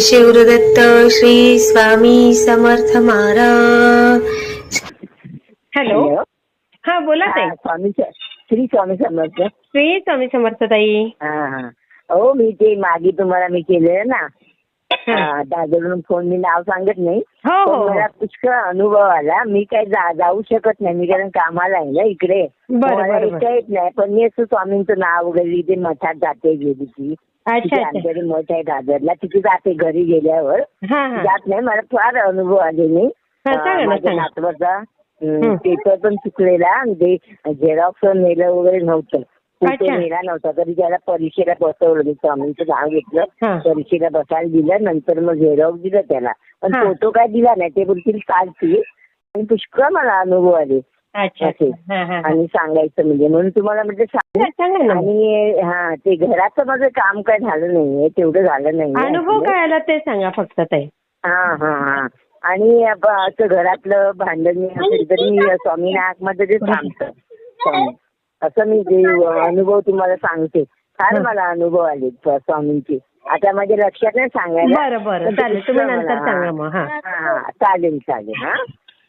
Shivdatt Shri Swami Samarth Maharaj. Hello. हा बोला ताई. हा, स्वामी श्री स्वामी समर्थ. श्री स्वामी समर्थ ताई. हा हा. हो मी ते मागे तुम्हाला मी केलेलं ना. हा, दादरवरून फोन मी नाव सांगत नाही. हो पण हो. मला पुष्कळ अनुभव आला. मी जा- जाऊ शकत नाही. मी कारण कामाला आहे ना इकडे. बरं, मला बरं, येता येत नाही. पण मी असं स्वामींचं नाव वगैरे इथे मठात जाते गेली ती अच्छा आमच्याकडे मठ आहे दादरला तिथे जाते घरी गेल्यावर. हा हा. जात नाही मला फार अनुभव आले हा, सांगा ना, माझ्या सांगा. नातवाचा. पेपर पण चुकलेला आणि ते झेरॉक्स नेलं वगैरे नव्हतं. कुठे अच्छा. नेला नव्हता. तरी त्याला परीक्षेला बसवलं. मी स्वामींचं नाव हा. घेतलं परीक्षेला बसायला दिलं. नंतर मग झेरॉक्स दिलं त्याला. पण हा. फोटो काय दिला नाही. ते बोलतील काढतील आणि पुष्कळ मला अनुभव आले. असे. अच्छा. हा हा हा. आणि सांगायचं म्हणजे म्हणून तुम्हाला म्हटलं ना. आणि हा ते घराचं माझं काम काय झालं नाहीये तेवढं झालं नाही अनुभव काय आला ते सांगा फक्त ताई. हा हा हा. आणि अब असं घरातलं भांडण असेल तरी मी स्वामींना आतमध्ये ते थांबतं. स्वामी. असं मी जे अनुभव तुम्हाला सांगते. फार. मला अनुभव आले स्वामींचे. आता माझ्या लक्षात नाही सांगायला. बरं बरं. ते चालेल. तुम्ही नंतर सांगा मग हा. चालेल चालेल हा.